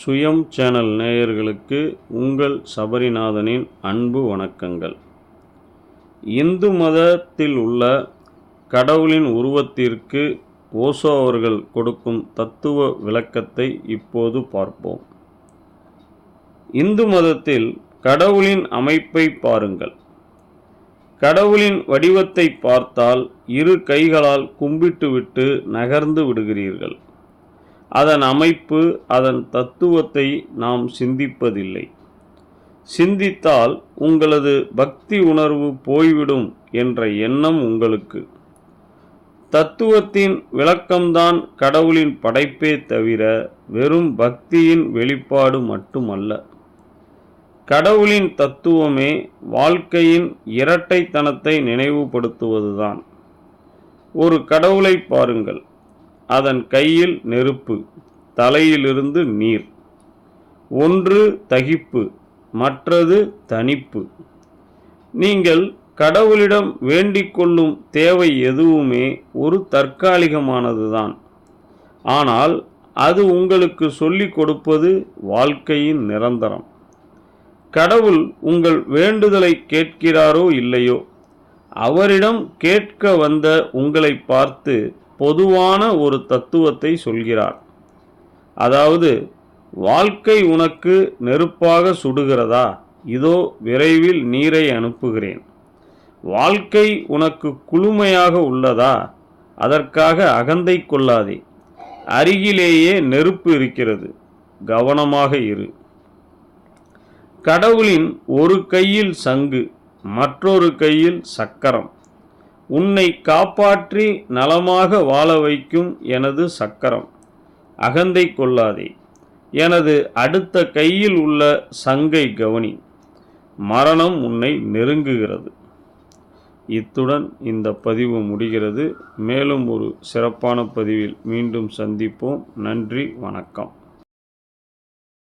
சுயம் சேனல் நேயர்களுக்கு உங்கள் சபரிநாதனின் அன்பு வணக்கங்கள். இந்து மதத்தில் உள்ள கடவுளின் உருவத்திற்கு ஓசோ அவர்கள் கொடுக்கும் தத்துவ விளக்கத்தை இப்போது பார்ப்போம். இந்து மதத்தில் கடவுளின் அமைப்பை பாருங்கள். கடவுளின் வடிவத்தை பார்த்தால் இரு கைகளால் கும்பிட்டுவிட்டு நகர்ந்து விடுகிறீர்கள். அதன் அமைப்பு அதன் தத்துவத்தை நாம் சிந்திப்பதில்லை. சிந்தித்தால் உங்களது பக்தி உணர்வு போய்விடும் என்ற எண்ணம் உங்களுக்கு. தத்துவத்தின் விளக்கம்தான் கடவுளின் படைப்பே தவிர வெறும் பக்தியின் வெளிப்பாடு மட்டுமல்ல. கடவுளின் தத்துவமே வாழ்க்கையின் இரட்டைத்தனத்தை நினைவுபடுத்துவதுதான். ஒரு கடவுளை பாருங்கள். அதன் கையில் நெருப்பு தலையிலிருந்து நீர். ஒன்று தகிப்பு மற்றது தனிப்பு நீங்கள் கடவுளிடம் வேண்டிக் கொள்ளும் தேவை எதுவுமே ஒரு தற்காலிகமானதுதான். ஆனால் அது உங்களுக்கு சொல்லிக் கொடுப்பது வாழ்க்கையின் நிரந்தரம். கடவுள் உங்கள் வேண்டுதலை கேட்கிறாரோ இல்லையோ அவரிடம் கேட்க வந்த உங்களை பார்த்து பொதுவான ஒரு தத்துவத்தை சொல்கிறார். அதாவது வாழ்க்கை உனக்கு நெருப்பாக சுடுகிறதா? இதோ விரைவில் நீரை அனுப்புகிறேன். வாழ்க்கை உனக்கு குளுமையாக உள்ளதா? அதற்காக அகந்தை கொள்ளாதே. அருகிலேயே நெருப்பு இருக்கிறது. கவனமாக இரு. கடவுளின் ஒரு கையில் சங்கு மற்றொரு கையில் சக்கரம். உன்னை காப்பாற்றி நலமாக வாழ வைக்கும் எனது சக்கரம். அகந்தை கொள்ளாதே. எனது அடுத்த கையில் உள்ள சங்கை கவனி. மரணம் உன்னை நெருங்குகிறது. இத்துடன் இந்த பதிவு முடிகிறது. மேலும் ஒரு சிறப்பான பதிவில் மீண்டும் சந்திப்போம். நன்றி வணக்கம்.